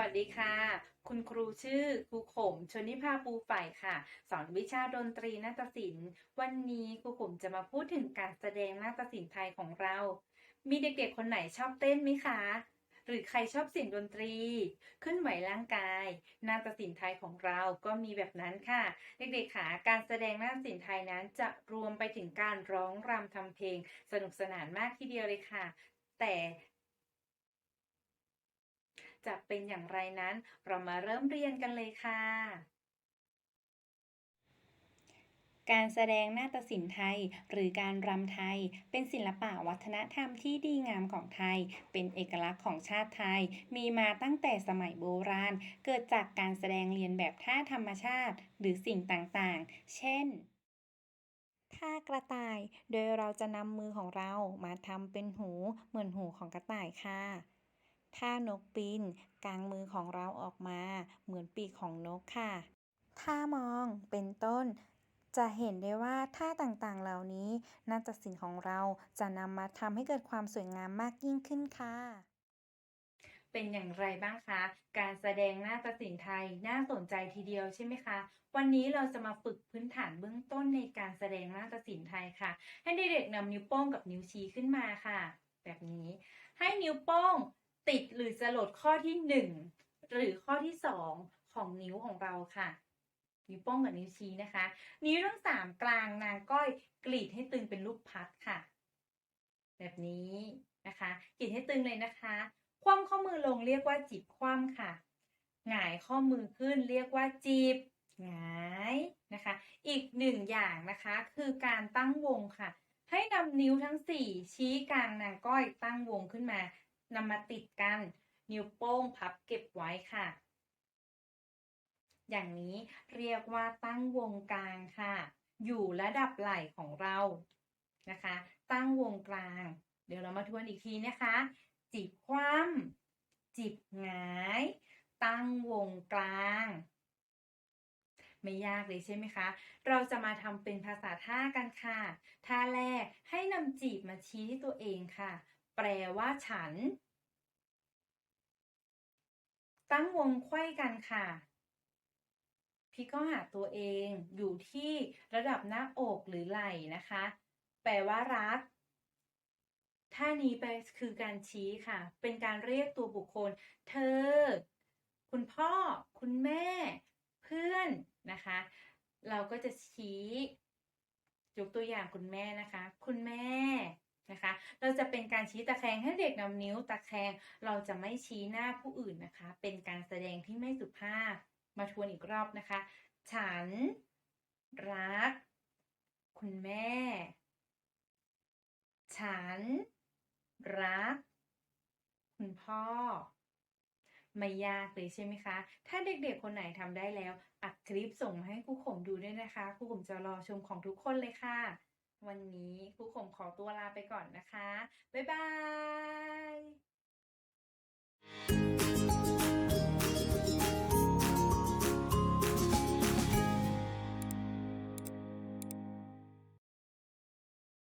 วัสดีค่ะ คุณครูชื่อครูขมชนิภาปูฝ่ายค่ะ สอนวิชาดนตรีนาฏศิลป์ วันนี้ครูขมจะมาพูดถึงการแสดงนาฏศิลป์ไทยของเรา มีเด็กๆคนไหนชอบเต้นไหมคะ หรือใครชอบเสียงดนตรีเคลื่อนไหวร่างกาย นาฏศิลป์ไทยของเราก็มีแบบนั้นค่ะ เด็กๆค่ะการแสดงนาฏศิลป์ไทยนั้นจะรวมไปถึงการร้องรำทำเพลง สนุกสนานมากทีเดียวเลยค่ะ แต่ จะเป็นอย่างไรนั้น เรามาเริ่มเรียนกันเลยค่ะ การแสดงนาฏศิลป์ไทย หรือการรำไทย เป็นศิลปะวัฒนธรรมที่ดีงามของไทย เป็นเอกลักษณ์ของชาติไทย มีมาตั้งแต่สมัยโบราณ เกิดจากการแสดงเรียนแบบท่าธรรมชาติ หรือสิ่งต่างๆ เช่นท่ากระต่าย โดยเราจะนำมือของเรามาทำเป็นหูเหมือนหูของกระต่ายค่ะ ท่านกบิน กลางมือของเราออกมา เหมือนปีกของนกค่ะท่ามองเป็นต้น จะเห็นได้ว่าท่าต่างๆเหล่านี้นาฏศิลป์ของเราจะนำมาทำให้เกิดความสวยงามมากยิ่งขึ้นค่ะเป็นอย่างไรบ้างคะ การแสดงหน้าฏศิลไทยน่าสนใจทีเดียวใช่ไหมคะ วันนี้เราจะมาฝึกพื้นฐานเบื้องต้นในการแสดงหน้าฏศิลไทยค่ะ ให้เด็กๆนำนิ้วโป้งกับนิ้วชี้ขึ้นมาค่ะ แบบนี้ ให้นิ้วโป้ง ติดหรือจะหลดข้อที่หนึ่งหรือข้อที่สองของนิ้วของเราค่ะ นิ้วโป้งกับนิ้วชี้นะคะ นิ้วทั้งสามกลางนางก้อยกรีดให้ตึงเป็นรูปพัดค่ะ แบบนี้นะคะกรีดให้ตึงเลยนะคะ คว่ำข้อมือลงเรียกว่าจีบคว่ำค่ะ หงายข้อมือขึ้นเรียกว่าจีบหงายนะคะ อีกหนึ่งอย่างนะคะ คือการตั้งวงค่ะ ให้นำนิ้วทั้งสี่ชี้กลางนางก้อยตั้งวงขึ้นมา นำมาติดกัน นิ้วโป้งพับเก็บไว้ค่ะ อย่างนี้เรียกว่าตั้งวงกลางค่ะ อยู่ระดับไหล่ของเรานะคะ ตั้งวงกลาง เดี๋ยวเรามาทวนอีกทีนะคะ จิบคว่ำจิบหงาย ตั้งวงกลาง ไม่ยากเลยใช่ไหมคะ เราจะมาทำเป็นภาษาท่ากันค่ะ ท่าแรกให้นำจีบมาชี้ที่ตัวเองค่ะ แปลว่าฉัน ตั้งวงไข้กันค่ะพลิกเข้าหาตัวเองอยู่ที่ระดับหน้าอกหรือไหล่นะคะ แปลว่ารักท่านี้ไปคือการชี้ค่ะ เป็นการเรียกตัวบุคคล เธอ คุณพ่อ คุณแม่ เพื่อนนะคะ เราก็จะชี้ยกตัวอย่างคุณแม่นะคะ คุณแม่ นะคะ เราจะเป็นการชี้ตะแคงให้เด็กนำนิ้วตะแคง เราจะไม่ชี้หน้าผู้อื่นนะคะ เป็นการแสดงที่ไม่สุภาพ มาทวนอีกรอบนะคะ ฉัน รัก คุณแม่ ฉัน รัก คุณพ่อ ไม่ยากเลยใช่ไหมคะ ถ้าเด็กๆคนไหนทำได้แล้ว อัดคลิปส่งมาให้ครูขมดูด้วยนะคะ ครูขมจะรอชมของทุกคนเลยค่ะ วันนี้ครูขมขอตัวลาไปก่อนนะคะ บ๊ายบาย